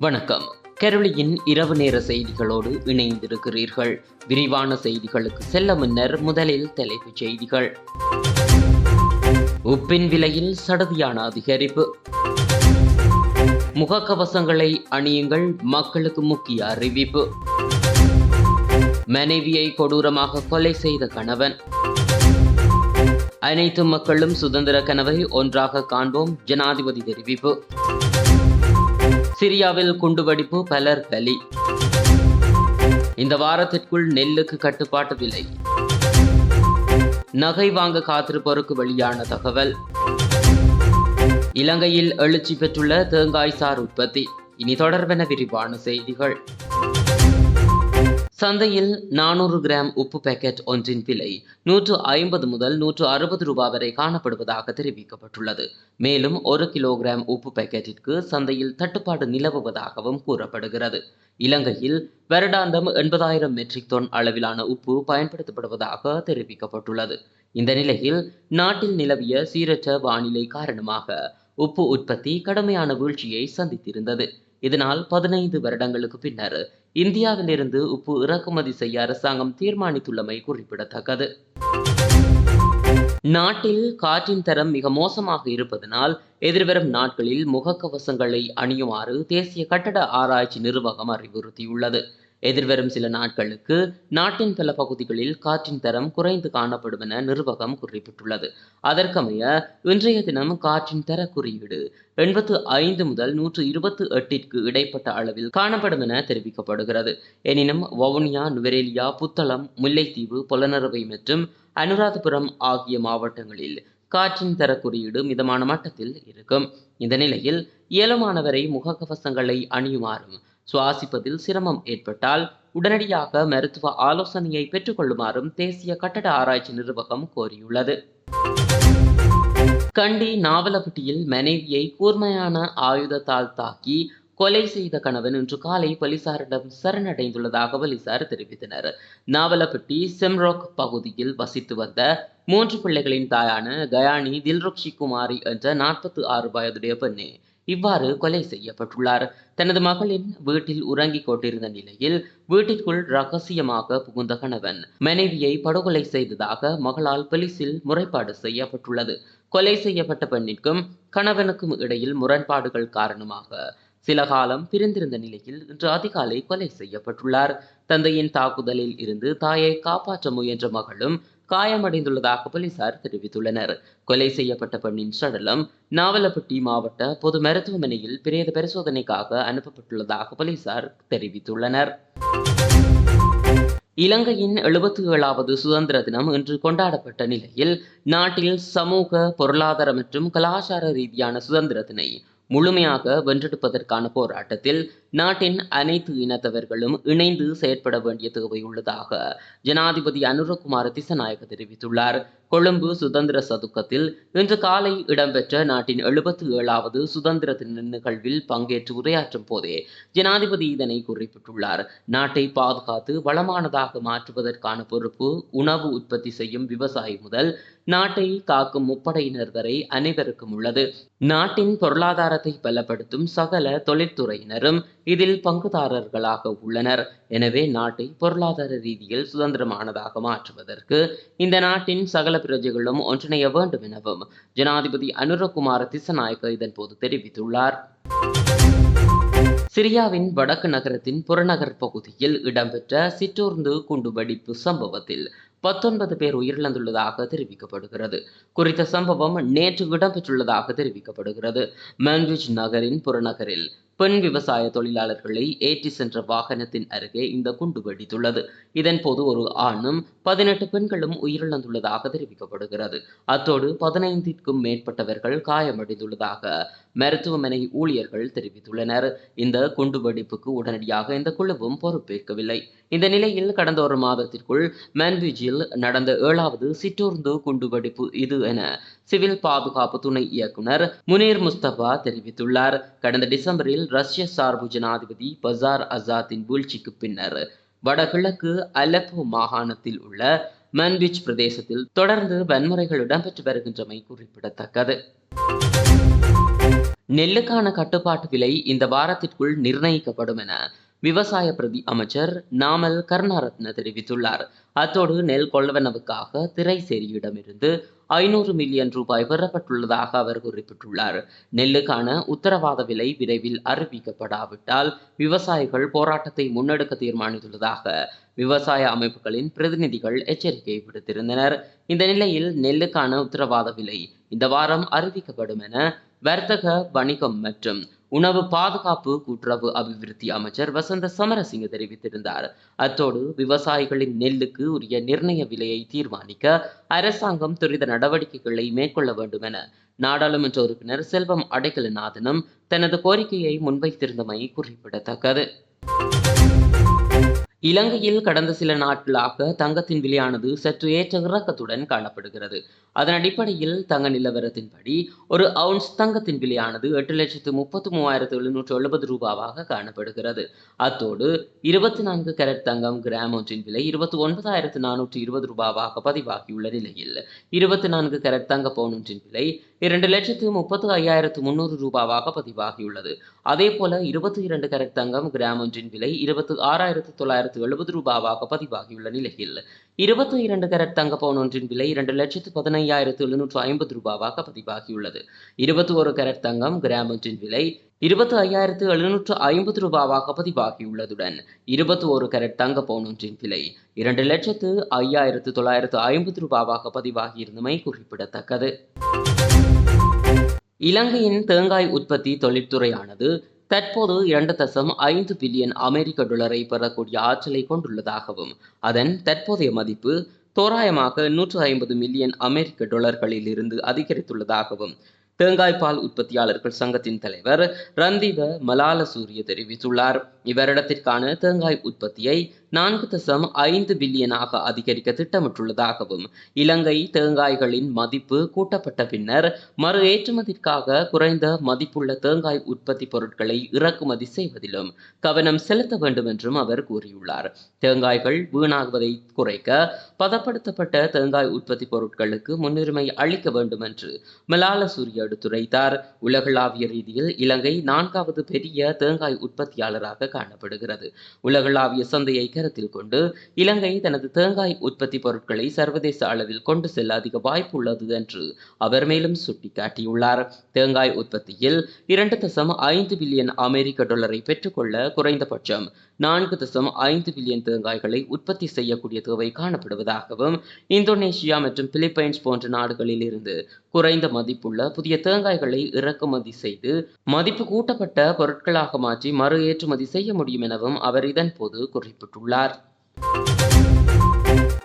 வணக்கம். கெரளியின் இரவு நேர செய்திகளோடு இணைந்திருக்கிறீர்கள். விரிவான செய்திகளுக்கு செல்ல முன்னர் முதலில் தலைப்புச் செய்திகள். உப்பின் விலையில் சடதியான அதிகரிப்பு. முகக்கவசங்களை அணியுங்கள் மக்களுக்கு முக்கிய அறிவிப்பு. மனைவியை கொடூரமாக கொலை செய்த கணவன். அனைத்து மக்களும் சுதந்திர கனவை ஒன்றாக காண்போம் ஜனாதிபதி தெரிவிப்பு. சிரியாவில் குண்டுவெடிப்பு பலர் பலி. இந்த வாரத்திற்குள் நெல்லுக்கு கட்டுப்பாட்டு விலை. நகை வாங்க காத்திருப்போருக்கு வெளியான தகவல். இலங்கையில் எழுச்சி பெற்றுள்ள தேங்காய் சார் உற்பத்தி. இனி தொடர்பென விரிவான செய்திகள். சந்தையில் நானூறு கிராம் உப்பு பேக்கெட் ஒன்றின் விலை நூற்று ஐம்பது முதல் நூற்று அறுபது ரூபாய் வரை காணப்படுவதாக தெரிவிக்கப்பட்டுள்ளது. மேலும் ஒரு கிலோகிராம் உப்பு பேக்கெட்டிற்கு சந்தையில் தட்டுப்பாடு நிலவுவதாகவும் கூறப்படுகிறது. இலங்கையில் வருடாந்தம் எண்பதாயிரம் மெட்ரிக் டன் அளவிலான உப்பு பயன்படுத்தப்படுவதாக தெரிவிக்கப்பட்டுள்ளது. இந்த நிலையில் நாட்டில் நிலவிய சீரற்ற வானிலை காரணமாக உப்பு உற்பத்தி கடுமையான வீழ்ச்சியை சந்தித்திருந்தது. இதனால் பதினைந்து வருடங்களுக்கு பின்னர் இந்தியாவிலிருந்து உப்பு இறக்குமதி செய்ய அரசாங்கம் தீர்மானித்துள்ளமை குறிப்பிடத்தக்கது. நாட்டில் காற்றின் தரம் மிக மோசமாக இருப்பதனால் எதிர்வரும் நாட்களில் முகக்கவசங்களை அணியுமாறு தேசிய கட்டட ஆராய்ச்சி நிர்வாகம் அறிவுறுத்தியுள்ளது. எதிர்வரும் சில நாட்களுக்கு நாட்டின் பல பகுதிகளில் காற்றின் தரம் குறைந்து காணப்படும் என நிர்வாகம் குறிப்பிட்டுள்ளது. அதற்கமைய இன்றைய தினம் காற்றின் தர குறியீடு எண்பத்து ஐந்து முதல் நூற்று இருபத்து எட்டிற்கு இடைப்பட்ட அளவில் காணப்படும் என தெரிவிக்கப்படுகிறது. எனினும் வவுனியா நுவரேலியா புத்தளம் முல்லைத்தீவு புலனறுவை மற்றும் அனுராதபுரம் ஆகிய மாவட்டங்களில் காற்றின் தர குறியீடு மிதமான மட்டத்தில் இருக்கும். இந்த நிலையில் இயலுமானவரை முகக்கவசங்களை அணியுமாறும் சுவாசிப்பதில் சிரமம் ஏற்பட்டால் உடனடியாக மருத்துவ ஆலோசனையை பெற்றுக்கொள்ளுமாறும் தேசிய கட்டட ஆராய்ச்சி நிர்வாகம் கோரியுள்ளது. கண்டி நாவலப்பட்டியில் மனைவியை கூர்மையான ஆயுதத்தால் தாக்கி கொலை செய்த கணவன் இன்று காலை போலீசாரிடம் சரணடைந்துள்ளதாக போலீசார் தெரிவித்தனர். நாவலப்பட்டி செம்ராக் பகுதியில் வசித்து வந்த மூன்று பிள்ளைகளின் தாயான கயானி தில்ருக்ஷி குமாரி என்ற நாற்பத்தி ஆறு வயதுடைய பெண்ணே இவ்வாறு கொலை செய்யப்பட்டுள்ளார். தனது மகளின் வீட்டில் உறங்கிக் கொண்டிருந்த நிலையில் வீட்டிற்குள் ரகசியமாக புகுந்த கணவன் மனைவியை படுகொலை செய்ததாக மகளால் போலீசில் முறைப்பாடு செய்யப்பட்டுள்ளது. கொலை செய்யப்பட்ட பெண்ணிற்கும் கணவனுக்கும் இடையில் முரண்பாடுகள் காரணமாக சில காலம் பிரிந்திருந்த நிலையில் இன்று அதிகாலை கொலை செய்யப்பட்டுள்ளார். தந்தையின் தாக்குதலில் இருந்து தாயை காப்பாற்ற முயன்ற மகளும் காயமடைந்துள்ளதாக போலீசார் தெரிவித்துள்ளனர். கொலை செய்யப்பட்ட பெண்ணின் சடலம் நாவலப்பட்டி மாவட்ட பொது மருத்துவமனையில் பிரேத பரிசோதனைக்காக அனுப்பப்பட்டுள்ளதாக போலீசார் தெரிவித்துள்ளனர். இலங்கையின் எழுபத்தி ஏழாவது சுதந்திர தினம் இன்று கொண்டாடப்பட்ட நிலையில் நாட்டில் சமூக பொருளாதார மற்றும் கலாச்சார ரீதியான சுதந்திர தினை முழுமையாக வென்றெடுப்பதற்கான போராட்டத்தில் நாட்டின் அனைத்து இனத்தவர்களும் இணைந்து செயற்பட வேண்டிய தேவை உள்ளதாக ஜனாதிபதி அனுரகுமார திசநாயக தெரிவித்துள்ளார். கொழும்பு சுதந்திர சதுக்கத்தில் இன்று காலை இடம்பெற்ற நாட்டின் எழுபத்தி ஏழாவது சுதந்திர தின நிகழ்வில் பங்கேற்று உரையாற்றும் போதே ஜனாதிபதி இதனை குறிப்பிட்டுள்ளார். நாட்டை பாதுகாத்து வளமானதாக மாற்றுவதற்கான பொறுப்பு உணவு உற்பத்தி செய்யும் விவசாயி முதல் நாட்டை காக்கும் முப்படையினர் வரை அனைவருக்கும் உள்ளது. நாட்டின் பொருளாதாரத்தை பலப்படுத்தும் சகல தொழிற்துறையினரும் இதில் பங்குதாரர்களாக உள்ளனர். எனவே நாட்டை பொருளாதார ரீதியில் சுதந்திரமானதாக மாற்றுவதற்கு இந்த நாட்டின் சகல பிரஜைகளும் ஒன்றிணைய வேண்டும் எனவும் ஜனாதிபதி அனுரகுமார திசநாயக்க இதன்போது தெரிவித்துள்ளார். சிரியாவின் வடக்கு நகரத்தின் புறநகர் பகுதியில் இடம்பெற்ற சிற்றூர்ந்து குண்டுவெடிப்பு சம்பவத்தில் பத்தொன்பது பேர் உயிரிழந்துள்ளதாக தெரிவிக்கப்படுகிறது. குறித்த சம்பவம் நேற்று இடம்பெற்றுள்ளதாக தெரிவிக்கப்படுகிறது. மன்விஜ் நகரின் புறநகரில் பெண் விவசாய தொழிலாளர்களை ஏற்றி சென்ற வாகனத்தின் அருகே இந்த குண்டு வெடித்துள்ளது. இதன்போது ஒரு ஆணும் பதினெட்டு பெண்களும் உயிரிழந்துள்ளதாக தெரிவிக்கப்படுகிறது. அத்தோடு பதினைந்திற்கும் மேற்பட்டவர்கள் காயமடைந்துள்ளதாக மருத்துவமனை ஊழியர்கள் தெரிவித்துள்ளனர். இந்த குண்டு வெடிப்புக்கு உடனடியாக இந்த குழுவும் பொறுப்பேற்கவில்லை. இந்த நிலையில் கடந்த ஒரு மாதத்திற்குள் மேன்பிஜில் நடந்த ஏழாவது சிற்றூர்ந்து குண்டு வெடிப்பு இது என சிவில் பாதுகாப்பு துணை இயக்குனர் முனீர் முஸ்தபா தெரிவித்துள்ளார். கடந்த டிசம்பரில் ரஷ்ய சார்பு ஜனாதிபதி பசார் அசாத்தின் வீழ்ச்சிக்கு பின்னர் வடகிழக்கு அலப்போ மாகாணத்தில் உள்ள மன்பிச் பிரதேசத்தில் தொடர்ந்து வன்முறைகள் இடம்பெற்று வருகின்றமை குறிப்பிடத்தக்கது. நெல்லுக்கான கட்டுப்பாட்டு விலை இந்த வாரத்திற்குள் நிர்ணயிக்கப்படும் என விவசாய பிரதி அமைச்சர் நாமல் கருணாரத்ன தெரிவித்துள்ளார். அத்தோடு நெல் கொள்வனவுக்காக திரைசேரியிடமிருந்து ஐநூறு மில்லியன் ரூபாய் பெறப்பட்டுள்ளதாக அவர் குறிப்பிட்டுள்ளார். நெல்லுக்கான உத்தரவாத விலை விரைவில் அறிவிக்கப்படாவிட்டால் விவசாயிகள் போராட்டத்தை முன்னெடுக்க தீர்மானித்துள்ளதாக விவசாய அமைப்புகளின் பிரதிநிதிகள் எச்சரிக்கை விடுத்திருந்தனர். இந்த நிலையில் நெல்லுக்கான உத்தரவாத விலை இந்த வாரம் அறிவிக்கப்படும் என வர்த்தக வணிகம் மற்றும் உணவு பாதுகாப்பு கூட்டுறவு அபிவிருத்தி அமைச்சர் வசந்த சமரசிங்க தெரிவித்திருந்தார். அத்தோடு விவசாயிகளின் நெல்லுக்கு உரிய நிர்ணய விலையை தீர்மானிக்க அரசாங்கம் துரித நடவடிக்கைகளை மேற்கொள்ள வேண்டும் என நாடாளுமன்ற உறுப்பினர் செல்வம் அடைக்கலநாதனும் தனது கோரிக்கையை முன்வைத்திருந்தமை குறிப்பிடத்தக்கது. இலங்கையில் கடந்த சில நாட்களாக தங்கத்தின் விலையானது சற்று ஏற்ற இறக்கத்துடன் காணப்படுகிறது. அதன் அடிப்படையில் தங்க நிலவரத்தின்படி ஒரு அவுன்ஸ் தங்கத்தின் விலையானது எட்டு லட்சத்து முப்பத்து மூவாயிரத்து எழுநூற்று எழுபது ரூபாவாக காணப்படுகிறது. அத்தோடு இருபத்தி நான்கு கேரட் தங்கம் கிராம் ஒன்றின் விலை இருபத்தி ஒன்பதாயிரத்து நானூற்று இருபது ரூபாவாக பதிவாகியுள்ள நிலையில் இருபத்தி நான்கு கேரட் தங்க பவுன் ஒன்றின் விலை இரண்டு லட்சத்து முப்பத்து ஐயாயிரத்து முன்னூறு ரூபாவாக பதிவாகியுள்ளது. அதே போல இருபத்தி இரண்டு கரட் தங்கம் கிராம் ஒன்றின் விலை இருபத்தி ஆறாயிரத்து தொள்ளாயிரத்து எழுபது ரூபாவாக பதிவாகியுள்ள நிலையில் இருபத்தி இரண்டு கரட் தங்க பவுன் ஒன்றின் விலை இரண்டு லட்சத்து பதினையாயிரத்து எழுநூற்று ஐம்பது ரூபாவாக பதிவாகியுள்ளது. இருபத்தி ஒரு கரட் தங்கம் கிராம் ஒன்றின் விலை இருபத்தி ஐயாயிரத்து எழுநூற்று ஐம்பது ரூபாவாக பதிவாகியுள்ளதுடன் இருபத்தி ஒரு கரட் தங்க பவுன் ஒன்றின் விலை இரண்டு லட்சத்து ஐயாயிரத்து தொள்ளாயிரத்து ஐம்பது ரூபாவாக பதிவாகியிருந்தமை குறிப்பிடத்தக்கது. இலங்கையின் தேங்காய் உற்பத்தி தொழிற்துறையானது தற்போது இரண்டு தசம் ஐந்து பில்லியன் அமெரிக்க டாலரை பெறக்கூடிய ஆற்றலை கொண்டுள்ளதாகவும் அதன் தற்போதைய மதிப்பு தோராயமாக நூற்று ஐம்பது மில்லியன் அமெரிக்க டாலர்களில் இருந்து அதிகரித்துள்ளதாகவும் தேங்காய் பால் உற்பத்தியாளர்கள் சங்கத்தின் தலைவர் ரந்தீவ மலால சூரிய தெரிவித்துள்ளார். இவரிடத்திற்கான தேங்காய் உற்பத்தியை நான்கு தசம் ஐந்து பில்லியனாக அதிகரிக்க திட்டமிட்டுள்ளதாகவும் இலங்கை தேங்காய்களின் மதிப்பு கூட்டப்பட்ட பின்னர் மறு ஏற்றுமதிக்காக குறைந்த மதிப்புள்ள தேங்காய் உற்பத்தி பொருட்களை இறக்குமதி செய்வதிலும் கவனம் செலுத்த வேண்டும் என்றும் அவர் கூறியுள்ளார். தேங்காய்கள் வீணாகுவதை குறைக்க பதப்படுத்தப்பட்ட தேங்காய் உற்பத்தி பொருட்களுக்கு முன்னுரிமை அளிக்க வேண்டும் என்று மலால சூரிய எடுத்துரைத்தார். உலகளாவிய ரீதியில் இலங்கை நான்காவது பெரிய தேங்காய் உற்பத்தியாளராக காணப்படுகிறது. உலகளாவிய சந்தையை கருத்தில் கொண்டு இலங்கை தனது தேங்காய் உற்பத்தி பொருட்களை சர்வதேச அளவில் கொண்டு செல்ல அதிக வாய்ப்பு உள்ளது என்று அவர் மேலும் சுட்டிக்காட்டியுள்ளார். தேங்காய் உற்பத்தியில் இரண்டு தசம் ஐந்து பில்லியன் அமெரிக்க டாலரை பெற்றுக்கொள்ள குறைந்தபட்சம் நான்கு தசம் ஐந்து பில்லியன் தேங்காய்களை உற்பத்தி செய்யக்கூடிய தேவை காணப்படுவதாகவும் இந்தோனேஷியா மற்றும் பிலிப்பைன்ஸ் போன்ற நாடுகளில் இருந்து குறைந்த மதிப்புள்ள புதிய தேங்காய்களை இறக்குமதி செய்து மதிப்பு கூட்டப்பட்ட பொருட்களாக மாற்றி மறு ஏற்றுமதி செய்ய முடியும் எனவும் அவர் இதன் போது குறிப்பிட்டுள்ளார்.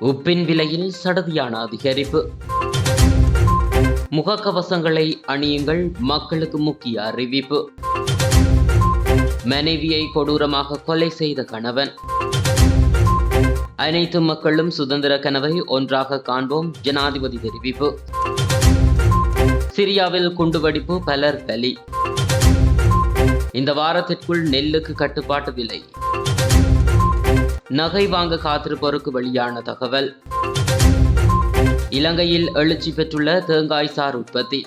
உப்பின் விலையில் சடதியான அதிகரிப்பு. முகக்கவசங்களை அணியுங்கள் மக்களுக்கு முக்கிய அறிவிப்பு. மனைவியை கொடூரமாக கொலை செய்த கணவன். அனைத்து மக்களும் சுதந்திர கனவை ஒன்றாக காண்போம். ஜனாதிபதி தெரிவிப்பு. சிரியாவில் குண்டுவெடிப்பு பலர் பலி. இந்த வாரத்திற்குள் நெல்லுக்கு கட்டுப்பாட்டு விலை. நகை வாங்க காத்திருப்போருக்கு வெளியான தகவல். இலங்கையில் எழுச்சி பெற்றுள்ள தேங்காய் சார் உற்பத்தி.